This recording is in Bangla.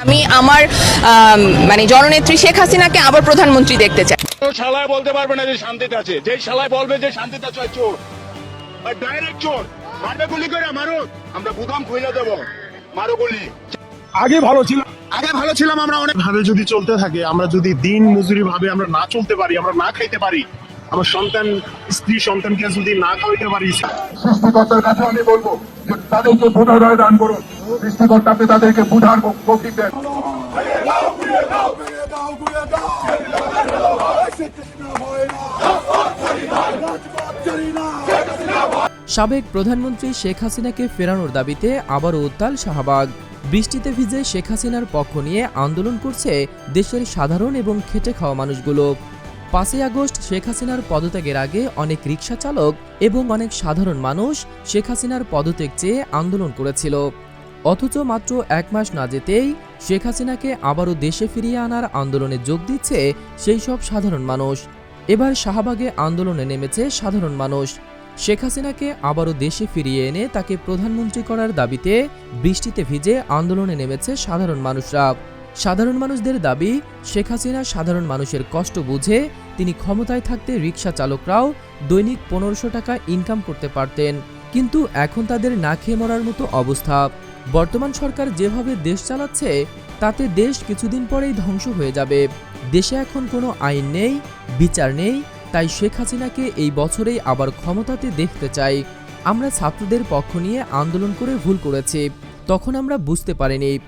আমি আমার মানে জননেত্রী শেখ হাসিনাকে আবার প্রধানমন্ত্রী দেখতে চাই। শালায় বলতে পারবে না যে শান্তিতে আছে। যে শালায় বলবে যে শান্তিতে আছে ওই চোর। ডাইরেক্ট চোর। মারবে গুলি করে মারো। আমরা বুদাম খুলে দেবো। মারো গুলি। আগে ভালো ছিল আগে ভালো ছিলাম আমরা অনেক ভাবে যদি চলতে থাকে আমরা যদি দিন মজুরি ভাবে আমরা না চলতে পারি আমরা না খাইতে পারি আমার সন্তান স্ত্রী সন্তানকে যদি না খাওয়াইতে পারি সৃষ্টিকর্তার কাছে আমি বলব যে তাদেরকে বোধোদয় দান করুন। সৃষ্টিকর্তা আপনি তাদেরকে বুঝার দেন। সাবেক প্রধানমন্ত্রী শেখ হাসিনাকে ফেরানোর দাবিতে আবারও উত্তাল শাহবাগ। বৃষ্টিতে ভিজে শেখ হাসিনার পক্ষ নিয়ে আন্দোলন করছে দেশের সাধারণ এবং খেটে খাওয়া মানুষগুলো। পাঁচই আগস্ট শেখ হাসিনার পদত্যাগের আগে অনেক রিক্সা চালক এবং অনেক সাধারণ মানুষ শেখ হাসিনার পদত্যাগ চেয়ে আন্দোলন করেছিল। অথচ মাত্র এক মাস না যেতেই শেখ হাসিনাকে আবারও দেশে ফিরিয়ে আনার আন্দোলনে যোগ দিচ্ছে সেই সব সাধারণ মানুষ। এবার শাহবাগে আন্দোলনে নেমেছে সাধারণ মানুষ। শেখ হাসিনাকে আবারও দেশে ফিরিয়ে এনে তাকে প্রধানমন্ত্রী করার দাবিতে বৃষ্টিতে ভিজে আন্দোলনে নেমেছে সাধারণ মানুষরা। সাধারণ মানুষদের দাবি, শেখ হাসিনা সাধারণ মানুষের কষ্ট বুঝে তিনি ক্ষমতায় থাকতে রিক্সা চালকরাও দৈনিক পনেরোশো টাকা ইনকাম করতে পারতেন। কিন্তু এখন তাদের না খেয়ে মরার মতো অবস্থা। বর্তমান সরকার যেভাবে দেশ চালাচ্ছে, তাতে দেশ কিছুদিন পরেই ধ্বংস হয়ে যাবে। দেশে এখন কোনো আইন নেই, বিচার নেই, তাই শেখ হাসিনাকে এই বছরেই আবার ক্ষমতাতে দেখতে চাই। আমরা ছাত্রদের পক্ষ নিয়ে আন্দোলন করে ভুল করেছি, তখন আমরা বুঝতে পারিনি।